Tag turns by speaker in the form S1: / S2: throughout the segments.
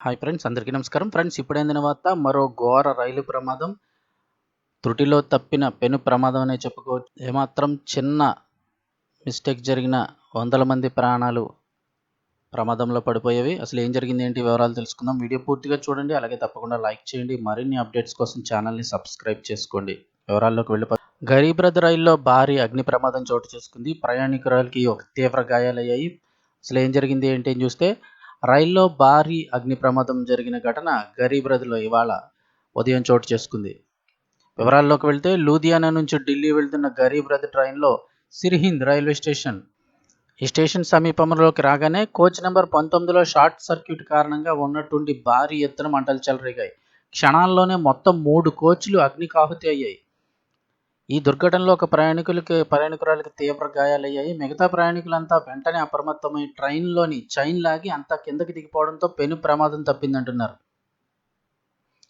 S1: Hi friends అందరికీ నమస్కారం. Friends ఇప్పుడైన వార్త మరో ఘోర రైలు ప్రమాదం. త్రుటిలో తప్పిన పెను ప్రమాదం అనే చెప్పుకోవచ్చు. ఏమాత్రం చిన్న మిస్టేక్ జరిగిన వందల మంది ప్రాణాలు ప్రమాదంలో పడిపోయేవి. అసలు ఏం జరిగింది ఏంటి వివరాలు తెలుసుకుందాం. వీడియో పూర్తిగా చూడండి అలాగే తప్పకుండా లైక్ చేయండి. మరిన్ని అప్డేట్స్ కోసం ఛానల్ని సబ్స్క్రైబ్ చేసుకోండి. వివరాల్లోకి వెళ్ళిపో గరీబ్రథ్ రైల్లో భారీ అగ్ని ప్రమాదం చోటు చేసుకుంది. ప్రయాణికురాలకి ఒక తీవ్ర గాయాలయ్యాయి. అసలు ఏం జరిగింది ఏంటి అని చూస్తే రైల్లో భారీ అగ్ని ప్రమాదం జరిగిన ఘటన గరీబ్ రథ్లో ఇవాళ ఉదయం చోటు చేసుకుంది. వివరాల్లోకి వెళ్తే లూధియానా నుంచి ఢిల్లీ వెళ్తున్న గరీబ్ రథ్ ట్రైన్లో సిరిహింద్ రైల్వే స్టేషన్. ఈ స్టేషన్ సమీపంలోకి రాగానే కోచ్ నెంబర్ పంతొమ్మిదిలో షార్ట్ సర్క్యూట్ కారణంగా ఉన్నటువంటి భారీ ఎత్తున మంటలు చెలరేగాయి. క్షణాల్లోనే మొత్తం మూడు కోచ్లు అగ్నికాహుతి అయ్యాయి. ఈ దుర్ఘటనలో ఒక ప్రయాణికులకి ప్రయాణికురాలకి తీవ్ర గాయాలయ్యాయి. మిగతా ప్రయాణికులంతా వెంటనే అప్రమత్తమై ట్రైన్లోని చైన్ లాగి అంతా కిందకి దిగిపోవడంతో పెను ప్రమాదం తప్పిందంటున్నారు.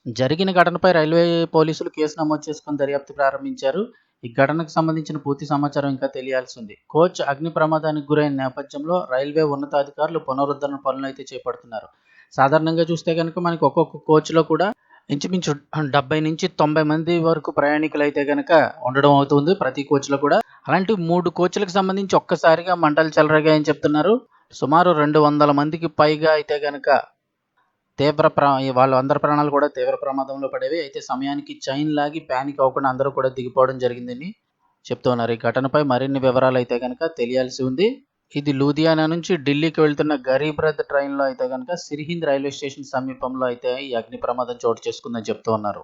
S1: జరిగిన ఘటనపై రైల్వే పోలీసులు కేసు నమోదు చేసుకుని దర్యాప్తు ప్రారంభించారు. ఈ ఘటనకు సంబంధించిన పూర్తి సమాచారం ఇంకా తెలియాల్సి ఉంది. కోచ్ అగ్ని ప్రమాదానికి గురైన నేపథ్యంలో రైల్వే ఉన్నతాధికారులు పునరుద్ధరణ పనులు అయితే చేపడుతున్నారు. సాధారణంగా చూస్తే కనుక మనకి ఒక్కొక్క కోచ్లో కూడా ఇంచుమించు డెబ్బై నుంచి తొంభై మంది వరకు ప్రయాణికులు అయితే కనుక ఉండడం అవుతుంది ప్రతి కోచ్లో కూడా. అలాంటి మూడు కోచ్లకు సంబంధించి ఒక్కసారిగా మంటలు చెలరగాయని చెప్తున్నారు. సుమారు రెండు వందల మందికి పైగా అయితే కనుక తీవ్ర ప్ర అందరి ప్రాణాలు కూడా తీవ్ర ప్రమాదంలో పడేవి. అయితే సమయానికి చైన్ లాగి ప్యానిక్ అవ్వకుండా అందరూ కూడా దిగిపోవడం జరిగిందని చెప్తున్నారు ఈ ఘటనపై మరిన్ని వివరాలు అయితే కనుక తెలియాల్సి ఉంది. ఇది లూధియానా నుంచి ఢిల్లీకి వెళ్తున్న గరీబ్ రథ్ ట్రైన్లో అయితే కనుక సిరిహింద్ రైల్వే స్టేషన్ సమీపంలో అయితే ఈ అగ్ని ప్రమాదం చోటు చేసుకుందని చెప్తూ ఉన్నారు.